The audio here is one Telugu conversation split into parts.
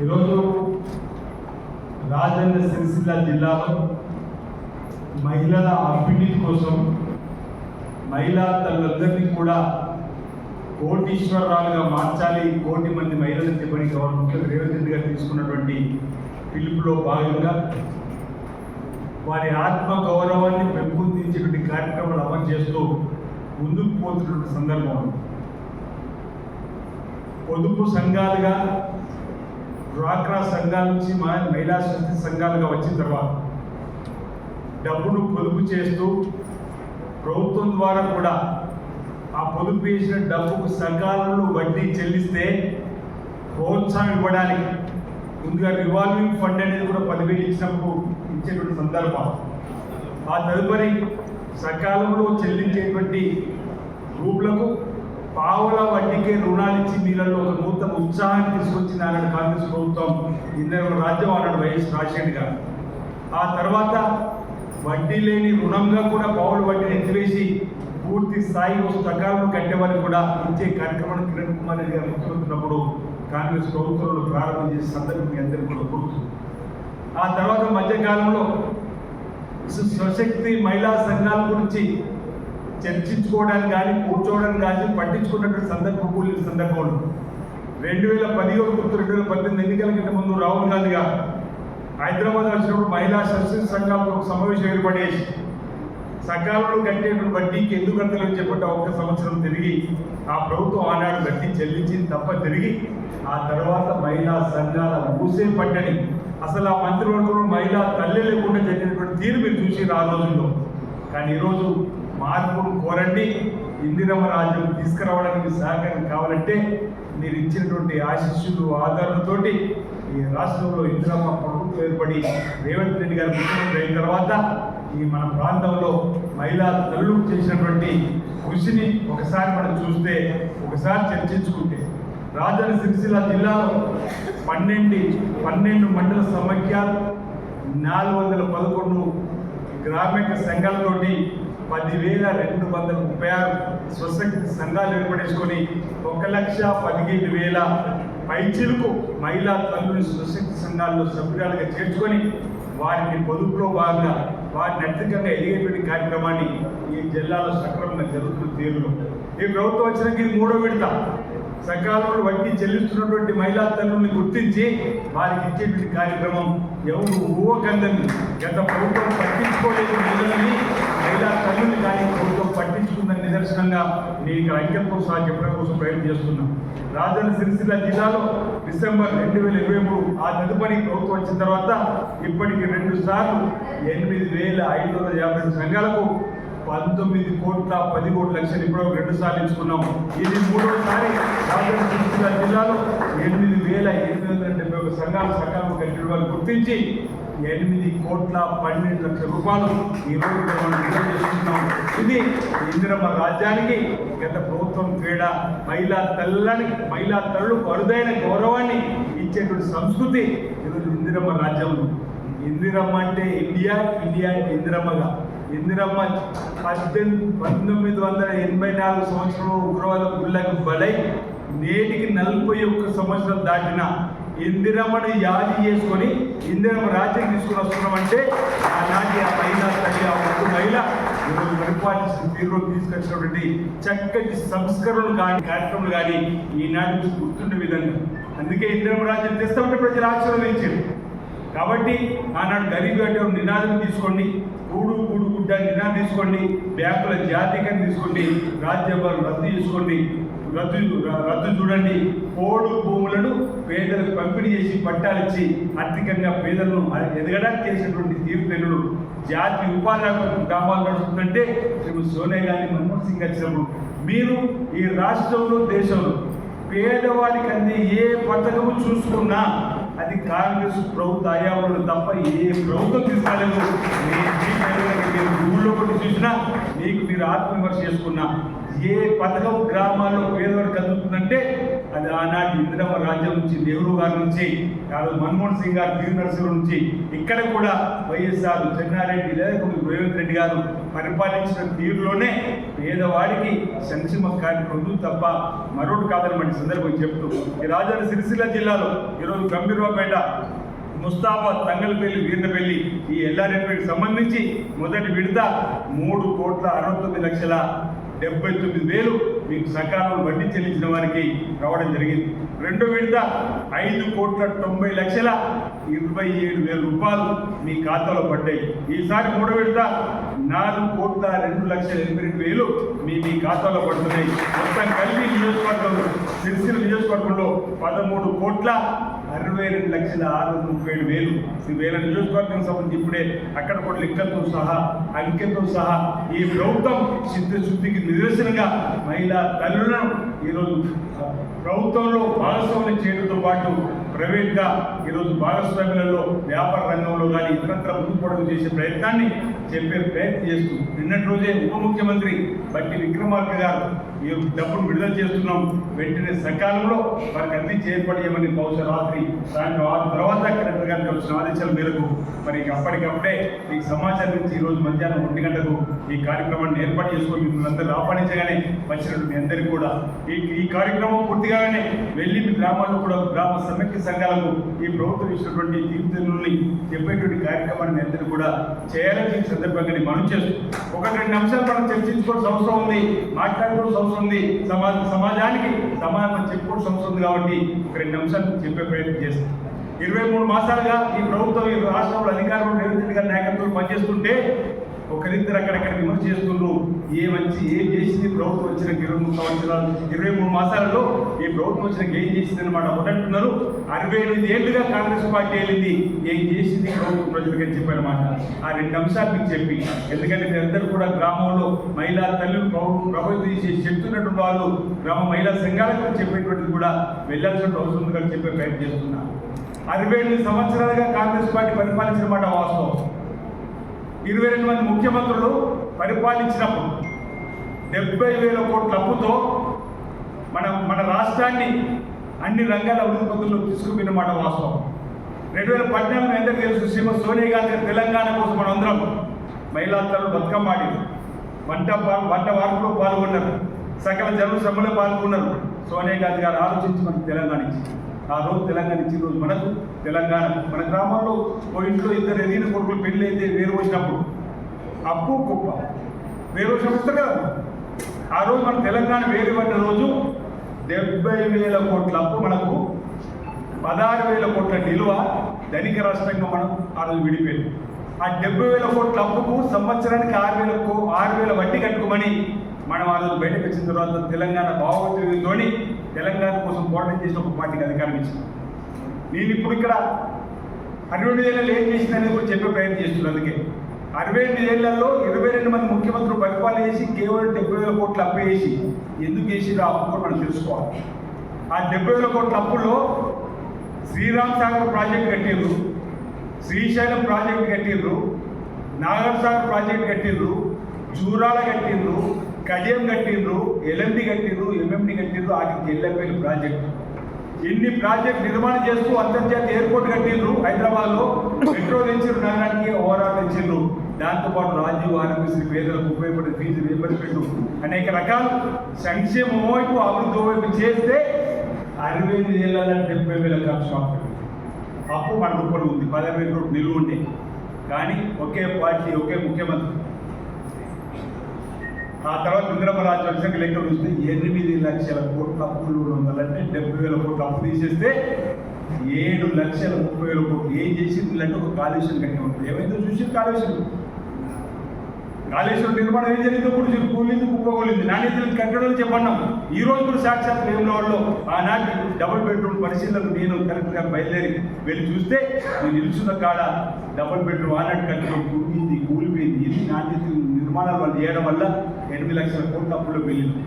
ఈరోజు రాజన్న సిరిసిల్ల జిల్లాలో మహిళల అభ్యున్నతి కోసం మహిళా తల్లందరినీ కూడా కోటీశ్వరరాలుగా మార్చాలి. కోటి మంది మహిళలు చెప్పని గవర్నర్ ముఖ్యమంత్రి రేవంత్ రెడ్డి గారు తీసుకున్నటువంటి పిలుపులో భాగంగా వారి ఆత్మ గౌరవాన్ని పెంపొందించేటువంటి కార్యక్రమాలు అమలు చేస్తూ ముందుకు పోతున్నటువంటి సందర్భం పొదుపు సంఘాలుగా డ్వాక్రా సంఘాల నుంచి మా మహిళా శక్తి సంఘాలుగా వచ్చిన తర్వాత డబ్బును పొదుపు చేస్తూ ప్రభుత్వం ద్వారా కూడా ఆ పొదుపు చేసిన డబ్బుకు సకాలంలో వడ్డీ చెల్లిస్తే ప్రోత్సాహం ఇవ్వడానికి ముందుగా రివాల్వింగ్ ఫండ్ అనేది కూడా పదివేలు ఇచ్చినప్పుడు ఇచ్చేటువంటి సందర్భం. ఆ తదుపరి సకాలంలో చెల్లించేటువంటి గ్రూపులకు పావుల వడ్డీకే రుణాలు ఇచ్చి మీలలో ఒక నూతన ఉత్సాహాన్ని తీసుకొచ్చింది ఆనాడు కాంగ్రెస్ ప్రభుత్వం ఇందరు రాజ్యం ఆనాడు వైఎస్ రాజశేఖర్ గారు. ఆ తర్వాత వడ్డీ లేని రుణంగా కూడా పావుల వడ్డీని ఎత్తివేసి పూర్తి స్థాయిలో సకాలంలో కట్టేవారికి కూడా ఇచ్చే కార్యక్రమాన్ని కిరణ్ కుమార్ రెడ్డి గారు ముఖ్యమంత్రినప్పుడు కాంగ్రెస్ ప్రభుత్వంలో ప్రారంభం చేసే సందర్భం మీ అందరికీ కూడా గుర్తు. ఆ తర్వాత మధ్యకాలంలో స్వశక్తి మహిళా సంఘాల గురించి చర్చించుకోవడానికి కానీ కూర్చోవడానికి కానీ పట్టించుకున్నటువంటి సందర్భం కూలిన సందర్భంలో రెండు వేల పదిహేడు గుర్తు రెండు వేల పద్దెనిమిది ఎన్నికల కంటే ముందు రాహుల్ గాంధీ గారు హైదరాబాద్ వచ్చినప్పుడు మహిళా స్వశక్తి సంఘాలతో ఒక సమావేశం ఏర్పడేసి సకాలంలో కట్టేటువంటి వడ్డీకి ఎందుకు కట్టలేని చెప్పంటే ఒక్క సంవత్సరం తిరిగి ఆ ప్రభుత్వం ఆనాడు వడ్డీ చెల్లించింది తప్ప తిరిగి ఆ తర్వాత మహిళా సంఘాల మూసే పట్టని అసలు ఆ మంత్రివర్గంలో మహిళా తల్లి లేకుండా జరిగినటువంటి తీరు మీరు చూసి ఆ రోజుల్లో. కానీ ఈరోజు మార్పును కోరండి ఇందిరమ్మ రాజ్యం తీసుకురావడానికి సహకారం కావాలంటే మీరు ఇచ్చినటువంటి ఆశీస్సులు ఆధారాలతోటి ఈ రాష్ట్రంలో ఇందిరమ్మ ప్రభుత్వం ఏర్పడి రేవంత్ రెడ్డి గారు ముఖ్యమంత్రి అయిన తర్వాత ఈ మన ప్రాంతంలో మహిళా తల్లు చేసినటువంటి కృషిని ఒకసారి మనం చూస్తే ఒకసారి చర్చించుకుంటే రాజధాని సిరిసిల్ల జిల్లాలో పన్నెండు పన్నెండు మండల సమైక్య నాలుగు వందల పదకొండు గ్రామీణ సంఘాలతోటి పదివేల రెండు వందల ముప్పై ఆరు స్వశక్తి సంఘాలు ఏర్పడేసుకొని ఒక లక్ష పదిహేను వేల పైచిలకు మహిళా తల్లుని స్వశక్తి సంఘాల్లో సభ్యురాలుగా చేర్చుకొని వారిని పొదుపులో భాగంగా వారిని అత్యధికంగా ఎదిగేటువంటి కార్యక్రమాన్ని ఈ జిల్లాలో సక్రమంగా జరుగుతున్న తీరులో. ఈ ప్రభుత్వం వచ్చినాక ఇది మూడో విడత. సకాలంలో వడ్డీ చెల్లిస్తున్నటువంటి మహిళా తల్లుల్ని గుర్తించి వారికి ఇచ్చేటువంటి కార్యక్రమం ఎవరు ఊహకందని గత ప్రభుత్వం పట్టించుకోలేదు మహిళలని మహిళా తల్లుల్ని కానీ ప్రభుత్వం పట్టించుకుందని నిదర్శనంగా నేను ఐక్యత్వం అంకెలతో సహా చెప్పడం కోసం ప్రయత్నం చేస్తున్నాం. రాజధాని సిరిసిల్ల జిల్లాలో డిసెంబర్ రెండు వేల ఇరవై మూడు ఆ తదుపరి ప్రభుత్వం వచ్చిన తర్వాత ఇప్పటికి రెండు సార్లు ఎనిమిది వేల ఐదు వందల యాభై రెండు సంఘాలకు పంతొమ్మిది కోట్ల పది కోట్ల లక్షలు ఇప్పుడు రెండు సార్లు ఇచ్చుకున్నాము ఇది మూడోసారి రాజధాని సిరిసిల్ల జిల్లాలో ఎనిమిది వేల ఎనిమిది వందల డెబ్బై ఒక సంఘాలు సకాలం కలిగిన వాళ్ళు గుర్తించి ఎనిమిది కోట్ల పన్నెండు లక్షల రూపాయలు ఈ రోజు మనం విడుదల చేస్తున్నాం. ఇది ఇందిరమ్మ రాజ్యానికి గత ప్రభుత్వం క్రీడ మహిళా తల్లని మహిళా తల్లులకు అరుదైన గౌరవాన్ని ఇచ్చేటువంటి సంస్కృతి ఈరోజు ఇందిరమ్మ రాజ్యం. ఇందిరమ్మ అంటే ఇండియా ఇండియా అంటే ఇందిరమ్మగా. ఇందిరమ్మ పద్దెనిమిది పంతొమ్మిది వందల ఎనభై నాలుగు సంవత్సరంలో ఉగ్రవాద గుళ్ళకు బలై నేటికి నలభై ఒక్క సంవత్సరం దాటిన ఇందిరమ్మని యాది చేసుకొని ఇందిరమ్మ రాజ్యం తీసుకుని వస్తున్నామంటే ఆనాటి ఆ మహిళ తల్లి ఆ ఒక్క మహిళ ఈరోజు పరిపాలించిన తీరులో తీసుకొచ్చినటువంటి చక్కటి సంస్కరణలు కానీ కార్యక్రమాలు కానీ ఈనాటి గుర్తుండే విధంగా. అందుకే ఇందిరమ్మ రాజ్యం తెస్తామంటే ప్రజలు ఆశీర్వదించారు. కాబట్టి ఆనాడు గరీబ్ అంటే నినాదం తీసుకోండి కూడు కూడు గుడ్డ నినాదం తీసుకోండి బ్యాంకుల జాతీయం తీసుకోండి రాజ్యాంగాలు రద్దు చేసుకోండి రద్దు రద్దు చూడండి. పోడు భూములను పేదలకు పంపిణీ చేసి పట్టాలిచ్చి ఆర్థికంగా పేదలను ఎదగడానికి చేసినటువంటి తీర్పులు జాతి ఉపాధి గ్రామాలు నడుస్తుందంటే శ్రీ సోనియా గాంధీ మన్మోహన్ సింగ్ వచ్చినప్పుడు మీరు ఈ రాష్ట్రంలో దేశంలో పేదవాడికి అంది ఏ పథకము చూసుకున్నా అది కాంగ్రెస్ ప్రభుత్వ హయాంలో తప్ప ఏ ప్రభుత్వం తీసుకోలేదు మీరు ఊళ్ళో కొట్టి చూసినా మీకు మీరు ఆత్మవిమర్శ చేసుకున్నా. ఏ పథకం గ్రామాల్లో పేదవాడికి అందుతుందంటే అది ఆనాటి ఇందిరమ్మ రాజ్యం నుంచి నెహ్రూ గారి నుంచి కాదు మన్మోహన్ సింగ్ గారు పి నరసింహ నుంచి ఇక్కడ కూడా వైఎస్ఆర్ చెన్నారెడ్డి లేదా రేవంత్ రెడ్డి గారు పరిపాలించిన తీరులోనే పేదవాడికి సంక్షేమ కార్యక్రమం తప్ప మరొకటి కాదని సందర్భం చెప్తూ ఈ రాజధాని సిరిసిల్ల జిల్లాలో ఈరోజు గంభీరపేట ముస్తాబాద్ తంగలపల్లి వీర్నపల్లి ఈ ఎల్లారెడ్డికి సంబంధించి మొదటి విడత మూడు కోట్ల అరవై తొమ్మిది లక్షల డెబ్బై తొమ్మిది వేలు మీకు సకాలంలో వడ్డీ చెల్లించిన వారికి రావడం జరిగింది. రెండో విడత ఐదు కోట్ల తొంభై లక్షల ఇరవై ఏడు వేల రూపాయలు మీ ఖాతాలో పడ్డాయి. ఈసారి మూడో విడత నాలుగు కోట్ల రెండు లక్షల ఎనభై రెండు వేలు మీ మీ ఖాతాలో పడుతున్నాయి. మొత్తం కలిపి నియోజకవర్గంలో సిరిసిల్ల నియోజకవర్గంలో పదమూడు కోట్ల అరవై రెండు లక్షల ఆరు వందల ముప్పై ఏడు వేలు. ఈ వేల నియోజకవర్గం సంబంధించి ఇప్పుడే అక్కడ కూడా లెక్కలతో సహా అంకెతో సహా ఈ ప్రభుత్వం చిత్తశుద్ధికి నిదర్శనంగా మహిళా తల్లులను ఈరోజు ప్రభుత్వంలో భాగస్వామ్యం చేయడంతో పాటు ప్రైవేట్గా ఈరోజు భాగస్వామ్యాలలో వ్యాపార రంగంలో కానీ ఇతరత్ర ముందుకోవడం చేసే ప్రయత్నాన్ని చెప్పే ప్రయత్నం చేస్తూ నిన్నటి రోజే ఉప ముఖ్యమంత్రి బట్టి విక్రమార్క గారు ఈ డబ్బును విడుదల చేస్తున్నాం. వెంటనే సకాలంలో వారికి అందించి ఏర్పడేయమని బహుశా రాత్రి సాయంత్రం ఆరు తర్వాత కలెక్టర్ గారికి వచ్చిన ఆదేశాల మేరకు మరి అప్పటికప్పుడే ఈ సమాచారం నుంచి ఈ రోజు మధ్యాహ్నం ఒంటి గంటకు ఈ కార్యక్రమాన్ని ఏర్పాటు చేసుకొని మిమ్మల్ని అందరూ ఆహ్వానించగానే వచ్చినట్టు మీ అందరికీ కూడా ఈ ఈ కార్యక్రమం పూర్తిగానే వెళ్ళి మీ గ్రామాల్లో కూడా గ్రామ సమైక్య సంఘాలకు ఈ ప్రభుత్వం ఇచ్చినటువంటి తీర్థుల్ని చెప్పేటువంటి కార్యక్రమాన్ని అందరూ కూడా చేయాలని సందర్భంగా మనం చేస్తూ ఒకటి రెండు అంశాలు మనం చర్చించుకోవాల్సిన అవసరం ఉంది. మాట్లాడుకోవాల్సిన సంస్థ ఉంది సమాజ సమాజానికి సమాధానం చెప్పుకోవడం సంస్థ ఉంది కాబట్టి ఒక రెండు అంశాలు చెప్పే ప్రయత్నం చేస్తాం. ఇరవై మూడు మాసాలుగా ఈ ప్రభుత్వం ఈ రాష్ట్రంలో అధికారంలో రేవంత్ రెడ్డి గారి నాయకత్వంలో పనిచేస్తుంటే ఒకరిద్దరు అక్కడక్కడ విమర్శ చేస్తుండ్రు. ఏ మంచి ఏం చేసింది ప్రభుత్వం వచ్చిన ఇరవై మూడు సంవత్సరాలు ఇరవై మూడు మాసాలలో ఈ ప్రభుత్వం వచ్చిన ఏం చేసింది అనమాట ఒకటంటున్నారు. అరవై ఎనిమిది ఏళ్ళుగా కాంగ్రెస్ పార్టీ వెళ్ళింది. ఏం చేసింది ప్రభుత్వం ప్రజలకు అని చెప్పారన్నమాట ఆ రెండు అంశాలు మీకు చెప్పి. ఎందుకంటే మీరందరూ కూడా గ్రామంలో మహిళా తల్లులు ప్రభు- ప్రభుత్వం చెప్తున్నటువంటి వాళ్ళు గ్రామ మహిళా సంఘాలకు చెప్పేటువంటిది కూడా వెళ్ళాల్సిన అవసరం ఉందని చెప్పే ప్రయత్నం చేస్తున్నారు అరవై ఎనిమిది సంవత్సరాలుగా కాంగ్రెస్ పార్టీ పరిపాలించిన మాట వాస్తవం. ఇరవై రెండు మంది ముఖ్యమంత్రులు పరిపాలించినప్పుడు డెబ్బై వేల కోట్ల అప్పుతో మన మన రాష్ట్రాన్ని అన్ని రంగాల అభివృద్ధి పద్ధతుల్లో తీసుకుపోయిన మాట వాస్తవం. రెండు వేల పద్నాలుగు ఎంతకు తెలుసు శ్రీమతి సోనియా గాంధీ తెలంగాణ కోసం మనందరం అందరం మహిళా తల్లు బతుకమ్మ వంట వంట వార్పులో పాల్గొన్నారు. సకల జనుల సభలో పాల్గొన్నారు. సోనియా గాంధీ గారు ఆలోచించి మనకు తెలంగాణ ఇచ్చింది. ఆ రోజు తెలంగాణ ఇచ్చిన రోజు మనకు తెలంగాణ మన గ్రామాల్లో ఓ ఇంట్లో ఇద్దరు ఎదిగిన కొడుకులు పెళ్ళి అయితే వేరు వచ్చినప్పుడు అప్పు కుప్ప. వేరు వచ్చినప్పుడు కదా ఆ రోజు మన తెలంగాణ వేరు పడిన రోజు డెబ్బై వేల కోట్ల అప్పు మనకు పదహారు వేల కోట్ల నిల్వ ధనిక రాష్ట్రంగా మనం ఆ రోజు విడిపోయింది ఆ డెబ్బై వేల కోట్ల అప్పుకు సంవత్సరానికి ఆరు వేల ఆరు వేల వడ్డీ కట్టుకోమని మనం ఆ రోజు బయటకు వచ్చిన తర్వాత తెలంగాణ భావోద్వేగంతోని తెలంగాణ కోసం పోరాటం చేసిన ఒక పార్టీకి అధికారం ఇచ్చింది. నేను ఇప్పుడు ఇక్కడ అరవై ఎనిమిది ఏళ్ళలో ఏం చేసిందని కూడా చెప్పే ప్రయత్నం చేస్తున్నాను అందుకే. అరవై ఎనిమిది ఏళ్ళలో ఇరవై రెండు మంది ముఖ్యమంత్రులు పరిపాలన చేసి కేవలం డెబ్బై వేల కోట్లు అప్పు చేసి ఎందుకు చేసిరో ఆ అప్పు మనం తెలుసుకోవాలి. ఆ డెబ్బై వేల కోట్ల అప్పుల్లో శ్రీరామ్ సాగర్ ప్రాజెక్ట్ కట్టిండ్రు. శ్రీశైలం ప్రాజెక్ట్ కట్టిండ్రు నాగర్సాగర్ ప్రాజెక్ట్ కట్టిండ్రు చూరాల కట్టిండ్రు కడియం కట్టిండ్రు ఎల్ఎండి కట్టిండ్రు ఎంఎండి కట్టిండ్రు ఆటికి ఎల్ఎంఎల్ ప్రాజెక్టు. ఇన్ని ప్రాజెక్ట్ నిర్మాణం చేస్తూ అంతర్జాతీయ ఎయిర్పోర్ట్ కట్టిండ్రు హైదరాబాద్లో మెట్రో తెచ్చిండ్రు నగరానికి ఓవరాల్ తెచ్చిండ్రు దాంతోపాటు రాజీవ్ ఆరోగ్యశ్రీ పేదలకు ఉపయోగపడే ఫీజు రియంబర్స్మెంట్ అనేక రకాల. సంక్షేమం వైపు అభివృద్ధి వైపు చేస్తే అరవై ఐదు ఏళ్ళ డెబ్బై వేల ఖర్చు అవుతుంది అప్పు మన కూడా ఉంది. పదహారు కోట్లు నిలువ ఉండే కానీ ఒకే పార్టీ ఒకే ముఖ్యమంత్రి. ఆ తర్వాత ఇంద్రమ్మ రాజ్యం వచ్చాక లెక్క చూస్తే ఎనిమిది లక్షల కోట్ల అప్పులు ఉండాలంటే డెబ్బై వేల కోట్ల అప్పు తీసేస్తే ఏడు లక్షల ముప్పై వేల కోట్లు. ఏం చేసింది అంటే ఒక కాలుష్యం కట్టి ఉంటుంది ఏమైందో చూసి కాలుష్యం. కాళేశ్వరం నిర్మాణం ఏం జరిగిందో కూడా కూలింది కుప్పగోలింది నాణ్యతలు కట్టడం చెప్పన్నాం. ఈ రోజు కూడా సాక్షాత్ వేములవాడలో ఆనాటి డబుల్ బెడ్రూమ్ పరిశీలనకు నేను కలెక్టర్ గారు బయలుదేరి వెళ్ళి చూస్తే నేను నిలుచున్న కాడ డబుల్ బెడ్రూమ్ ఆనాటి కట్టడం కూలింది కూలిపోయింది. ఇది నాణ్యత నిర్మాణాలు వాళ్ళు చేయడం వల్ల ఎనిమిది లక్షల కోట్ల అప్పుల్లో వెళ్ళింది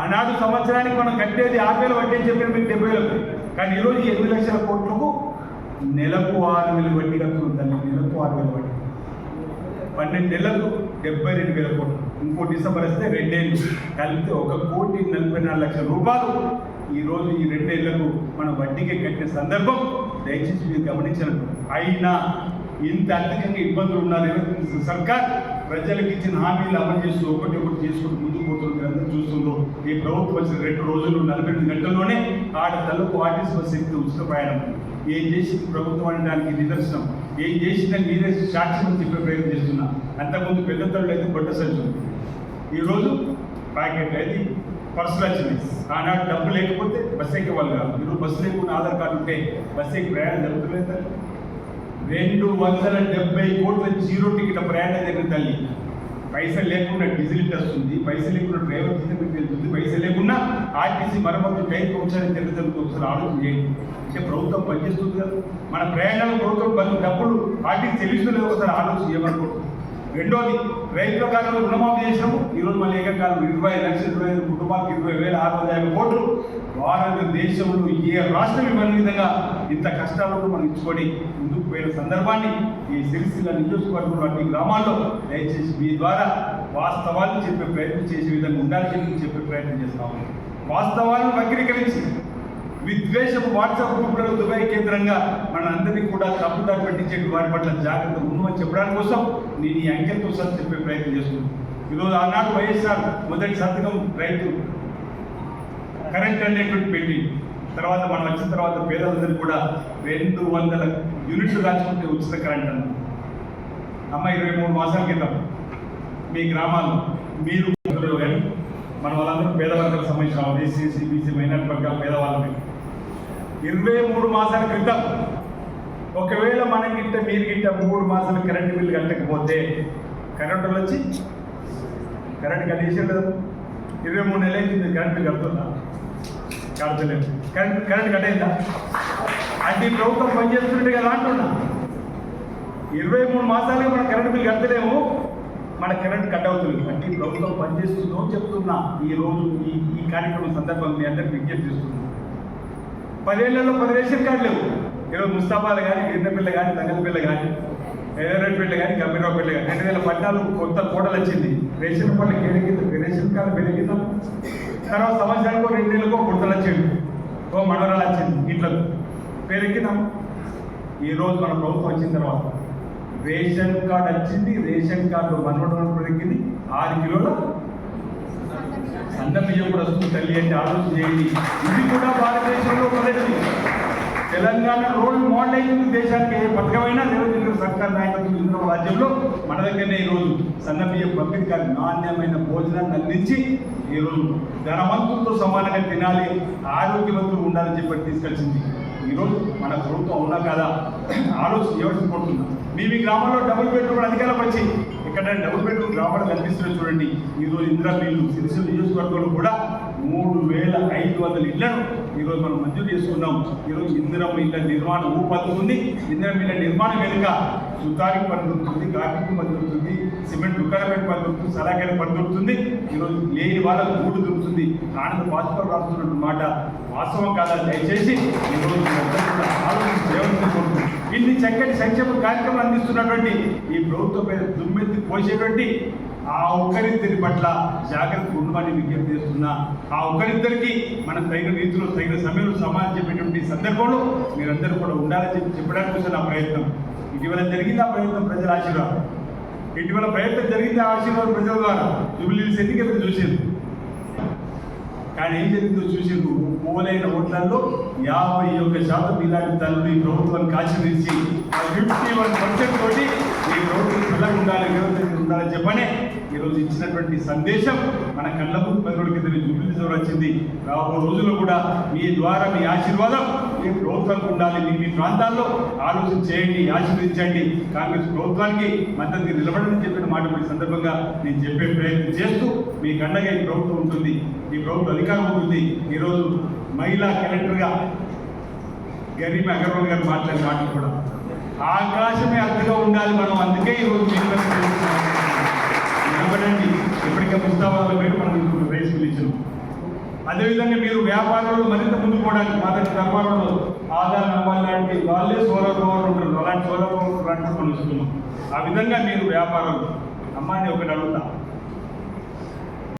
ఆనాడు సంవత్సరానికి మనం కట్టేది ఆరు వేలు వడ్డీ అని చెప్పిన మీకు డెబ్బై వేలకు కానీ ఈరోజు ఎనిమిది లక్షల కోట్లకు నెలకు ఆరు వేలు వడ్డీ కట్టుకుంది నెలకు ఆరు వేలు వడ్డీ. పన్నెండు నెలలకు డెబ్బై రెండు వేల కోట్లు. ఇంకో డిసెంబర్ వస్తే రెండేళ్ళు. కలిపితే ఒక కోటి నలభై నాలుగు లక్షల రూపాయలు. ఈరోజు ఈ రెండేళ్ళకు మనం వడ్డీకి కట్టిన సందర్భం దయచేసి మీరు గమనించడం. అయినా ఇంత అధికంగా ఇబ్బందులు ఉన్నారు సర్కార్ ప్రజలకు ఇచ్చిన హామీలు అమలు చేస్తూ ఒకటి ఒకటి చేసుకుంటూ ముందుకు పోతుంది చూస్తుందో అందరూ చూస్తుండ్రు ఈ ప్రభుత్వం వచ్చిన రెండు రోజులు నలభై ఎనిమిది గంటల్లోనే ఆడతలకు ఆర్టీసీ బస్సు ఎక్కితే ఉచిత ప్రయాణం. ఏం చేసింది ప్రభుత్వం అనడానికి నిదర్శనం? ఏం చేసిందని మీరే సాక్ష్యం చెప్పే ప్రయత్నం చేస్తున్నా. అంతకుముందు పెద్ద తల్లు అయితే బొట్ట సంచు ఈరోజు ప్యాకెట్ అయితే పర్సులు వచ్చినాయి. ఆనాడు డబ్బు లేకపోతే బస్ ఎక్కేవాళ్ళు కాదు. ఈరోజు బస్సు లేకుండా ఆధార్ కార్డు ఉంటే బస్సు ఎక్కి ప్రయాణం జరుగుతులేదు రెండు వందల డెబ్బై కోట్ల జీరో టికెట్ ప్రయాణం జరిగిన తల్లి. పైసలు లేకుండా డీజిల్ వస్తుంది పైసలు లేకుండా డ్రైవర్ జీతం వెళ్తుంది పైసలు లేకుండా ఆర్టీసీ మరమ్మతు టైం ఒకసారి తెలుగుదలకు ఒకసారి ఆలోచన చేయండి. అంటే ప్రభుత్వం పనిచేస్తుంది కదా. మన ప్రయాణాలు ప్రభుత్వం బంధు డబ్బులు ఆర్టీసీ తెలుస్తుంది ఒకసారి ఆలోచన చేయమనుకుంటున్నాం రెండోది రైతుల కాలంలో రుణమాఫీ చేసినాము ఈరోజు మళ్ళీ ఏకకాలం ఇరవై లక్షల ఇరవై ఐదు కుటుంబాలకు ఇరవై వేల ఆరు వందల యాభై కోట్లు భారతదేశంలో ఏ రాష్ట్రం ఇవ్వని విధంగా ఇంత కష్టాలను మనం ఇచ్చుకొని పోయిన సందర్భాన్ని ఈ సిరిసిల్ల నియోజకవర్గంలో అన్ని గ్రామాల్లో దయచేసి మీ ద్వారా వాస్తవాలను చెప్పే ప్రయత్నం చేసే విధంగా ఉండాలని చెప్పి చెప్పే ప్రయత్నం చేస్తాము వాస్తవాలను వక్రీకరించి విద్వేషపు వాట్సాప్ గ్రూపులలో దుబాయ్ కేంద్రంగా మనందరినీ కూడా తప్పుదారి పట్టించే వారి పట్ల జాగ్రత్త ఉండమని చెప్పడానికి కోసం నేను ఈ అంకెలతో సహా చెప్పే ప్రయత్నం చేస్తున్నాను. ఈరోజు ఆనాడు వైఎస్ఆర్ మొదటి సంతకం రైతు కరెంట్ అనేటువంటి పెట్టి తర్వాత మనం వచ్చిన తర్వాత పేదలందరూ కూడా రెండు వందల యూనిట్లు దాచుకుంటే ఉచిత కరెంట్ అన్న అమ్మ ఇరవై మూడు మాసాల క్రితం మీ గ్రామాలు మీరు కానీ మన వాళ్ళందరూ పేదవర్గాలకు సంబంధించిన ఎస్సీ బీసీ మైనార్టీ వర్గాల పేదవాళ్ళకి ఇరవై మూడు మాసాల క్రితం ఒకవేళ మనం గిట్ట మీరు గిట్ట మూడు మాసాలు కరెంట్ బిల్లు కట్టకపోతే కరెంటు వచ్చి కరెంట్ కట్టేసే కదా ఇరవై మూడు నెలలు అయింది కరెంట్ కడుతున్నా కడతలేదు. కరెంట్ కరెంట్ కట్ అయిందా? అంటే ఈ ప్రభుత్వం పనిచేస్తుంటే కదా అంటున్నా. ఇరవై మూడు మాసాలుగా మనం కరెంట్ బిల్ కట్టలేము మన కరెంట్ కట్ అవుతుంది. అంటే ప్రభుత్వం పనిచేస్తుందో చెప్తున్నా. ఈ రోజు ఈ ఈ కార్యక్రమం సందర్భం మీ అందరికి విజ్ఞప్తి చేస్తున్నాను పదేళ్ళలో పది రేషన్ కార్డు లేవు. ఈరోజు ముస్తాబాలు కానీ గిన్నెపిల్ల కానీ తంగలపిల్ల కానీ ఎర్రపిల్ల కానీ గంభీరావుపల్లి కానీ రెండు వేల పద్నాలుగు కొత్త కోటలు వచ్చింది. రేషన్ పళ్ళు పెరిగింది రేషన్ కార్డు పెరిగిందా తర్వాత సంవత్సరానికి రెండు నెలలకు కుర్తలు వచ్చింది ఓ మనవరాలు వచ్చింది. ఇంట్లో పెరిగినాం. ఈరోజు మన ప్రభుత్వం వచ్చిన తర్వాత రేషన్ కార్డు వచ్చింది. రేషన్ కార్డు మనవడం పెరిగింది. ఆరు కిలోల సన్న బియ్యం కూడా వస్తుంది. తల్లి అంటే ఆలోచన చేయండి. ఇది కూడా భారతదేశంలో మొదటిది. తెలంగాణ రోల్ మోడల్ అయింది దేశానికి ఏ పథకమైనా రేవంత్ సర్కార్ నాయకత్వం ఇంద్ర రాజ్యంలో మన దగ్గరనే ఈరోజు సన్నబియ్యం పంపిణీ నాణ్యమైన భోజనాన్ని అందించి ఈరోజు ధనవంతులతో సమానంగా తినాలి ఆరోగ్యవంతులు ఉండాలని చెప్పి తీసుకొచ్చింది. ఈరోజు మన ప్రభుత్వం అవునా కదా? ఆలోచన ఎవరికి పడుతుందా మీ మీ గ్రామంలో డబుల్ బెడ్రూమ్ అధికారం వచ్చి ఇక్కడ డబుల్ బెడ్రూమ్ గ్రామాలు కనిపిస్తున్నాయి చూడండి. ఈరోజు ఇందిరా మిల్లు సిరిసిల్ల నియోజకవర్గంలో కూడా మూడు వేల ఐదు వందల ఇళ్ళను ఈరోజు మనం మంజూరు చేసుకున్నాం. ఈరోజు ఇందిరమ్మ ఇళ్ళ నిర్మాణం ఊపందుతుంది ఇందిరమ్మ ఇళ్ళ నిర్మాణం వెనుక సుతారి పని దొరుకుతుంది కార్మిక పని దొరుకుతుంది సిమెంట్ దుకాణమైన పని దొరుకుతుంది సలాకాయ పని దొరుకుతుంది ఈరోజు లేని వాళ్ళకు గూడు దొరుకుతుంది. ఆనంద భాస్కర్ రాస్తున్నటువంటి మాట వాస్తవం కాదా? దయచేసి ఈరోజు ఇన్ని చక్కటి సంక్షేమ కార్యక్రమం అందిస్తున్నటువంటి ఈ ప్రభుత్వం మీద దుమ్మెత్తి పోసేటువంటి ఆ ఒక్కరిద్దరి పట్ల జాగ్రత్త ఉండమని విజ్ఞప్తి చేస్తున్నా. ఆ ఒక్కరిద్దరికి మనం తగిన రీతిలో తగిన సమయంలో సమాధానం చెప్పేటువంటి సందర్భంలో మీరందరూ కూడా ఉండాలని చెప్పి చెప్పడానికి వచ్చిన నా ప్రయత్నం. ఇటీవల జరిగింది ఆ ప్రయత్నం ప్రజల ఆశీర్వాదం. ఇటీవల ప్రయత్నం జరిగింది ఆ ఆశీర్వాదం ప్రజల ద్వారా. జూబిలీస్ ఎన్నిక చూసారు కానీ ఏం జరిగిందో చూసిండు పోలైన ఓట్లలో యాభై ఒక్క శాతం ఇలాంటి తల్లి ఈ కాచి ఆశీర్వించి ఫిఫ్టీ వన్ పర్సెంట్ తోటి ఈ ప్రభుత్వం పిల్లలు ఉండాలి రేవంత్ ఉండాలని చెప్పనే ఈరోజు ఇచ్చినటువంటి సందేశం మన కళ్ళ ముందు పది రోజుల కింద జూబిలీ వచ్చింది. రాబో రోజుల్లో కూడా మీ ద్వారా మీ ఆశీర్వాదం మీ ప్రభుత్వానికి ఉండాలి. మీ మీ ప్రాంతాల్లో ఆలోచన చేయండి ఆశీర్వదించండి. కాంగ్రెస్ ప్రభుత్వానికి మద్దతు నిలబడని చెప్పిన మాట ఈ సందర్భంగా నేను చెప్పే ప్రయత్నం చేస్తూ మీ కండగా ఈ ప్రభుత్వం ఉంటుంది. ఈ ప్రభుత్వం అధికారం ఉంటుంది. ఈరోజు మహిళా కలెక్టర్గా గరీబ్ అగర్వాల్ గారు మాట్లాడిన మాటలు కూడా ఆకాశమే అద్దగా ఉండాలి మనం. అందుకే ఈరోజు నిలబడండి. ఇప్పటికే ముస్తాబాద్లో పేరు మనం ఇప్పుడు పిలిచాం అదేవిధంగా మీరు వ్యాపారంలో మరింత ముందుకు పోవడానికి మా దగ్గర వ్యాపారంలో ఆధార్ లాంటి వాళ్ళే సోలార్ పవర్ ఉంటారు. అలాంటి సోలార్ పవర్ లాంటి మనం ఇస్తున్నాం ఆ విధంగా మీరు వ్యాపారాలు. అమ్మాని ఒకటి అడుగుతా.